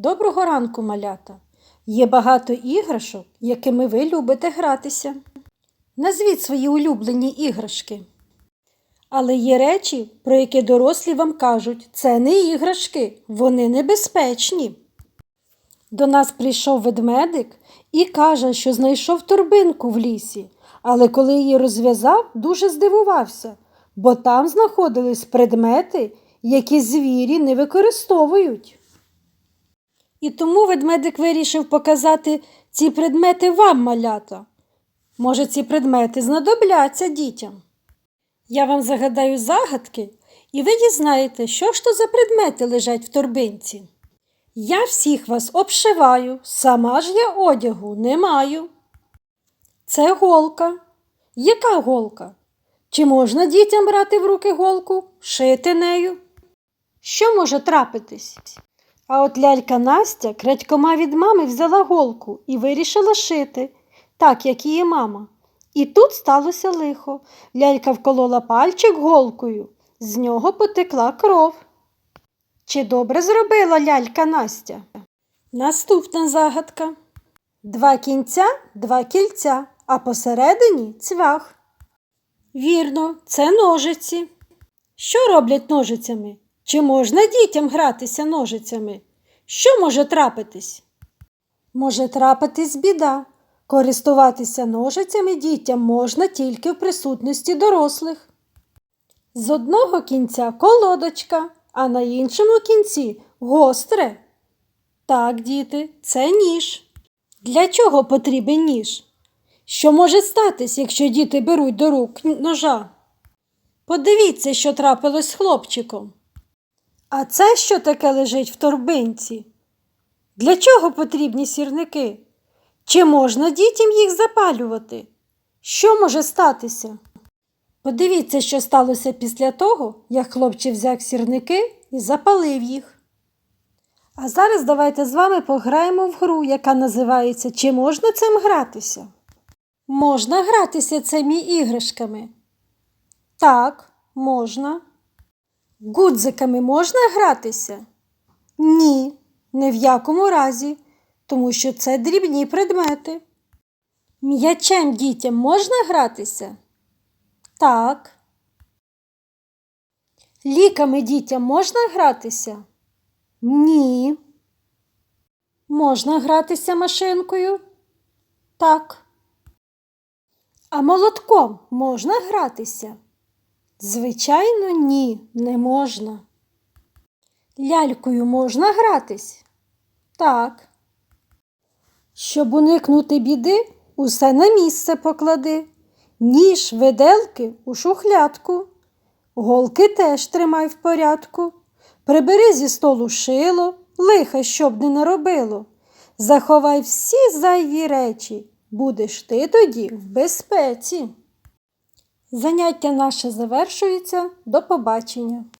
Доброго ранку, малята! Є багато іграшок, якими ви любите гратися. Назвіть свої улюблені іграшки. Але є речі, про які дорослі вам кажуть, це не іграшки, вони небезпечні. До нас прийшов ведмедик і каже, що знайшов торбинку в лісі, але коли її розв'язав, дуже здивувався, бо там знаходились предмети, які звірі не використовують. І тому ведмедик вирішив показати ці предмети вам, малята. Може, ці предмети знадобляться дітям. Я вам загадаю загадки, і ви дізнаєте, що ж то за предмети лежать в торбинці. Я всіх вас обшиваю, сама ж я одягу не маю. Це голка. Яка голка? Чи можна дітям брати в руки голку, шити нею? Що може трапитись? А от лялька Настя крадькома від мами взяла голку і вирішила шити, так як її мама. І тут сталося лихо. Лялька вколола пальчик голкою, з нього потекла кров. Чи добре зробила лялька Настя? Наступна загадка. Два кінця, два кільця, а посередині цвях. Вірно, це ножиці. Що роблять ножицями? Чи можна дітям гратися ножицями? Що може трапитись? Може трапитись біда. Користуватися ножицями дітям можна тільки в присутності дорослих. З одного кінця колодочка, а на іншому кінці гостре. Так, діти, це ніж. Для чого потрібен ніж? Що може статись, якщо діти беруть до рук ножа? Подивіться, що трапилось з хлопчиком. А це що таке лежить в торбинці? Для чого потрібні сірники? Чи можна дітям їх запалювати? Що може статися? Подивіться, що сталося після того, як хлопчик взяв сірники і запалив їх. А зараз давайте з вами пограємо в гру, яка називається Чи можна цим гратися? Можна гратися цими іграшками? Так, можна. Гудзиками можна гратися? Ні, ні в якому разі, тому що це дрібні предмети. М'ячем дітям можна гратися? Так. Ліками дітям можна гратися? Ні. Можна гратися машинкою? Так. А молотком можна гратися? Звичайно, ні, не можна. Лялькою можна гратись? Так. Щоб уникнути біди, усе на місце поклади. Ніж, виделки у шухлядку. Голки теж тримай в порядку. Прибери зі столу шило, лиха, щоб не наробило. Заховай всі зайві речі, будеш ти тоді в безпеці. Заняття наше завершується. До побачення.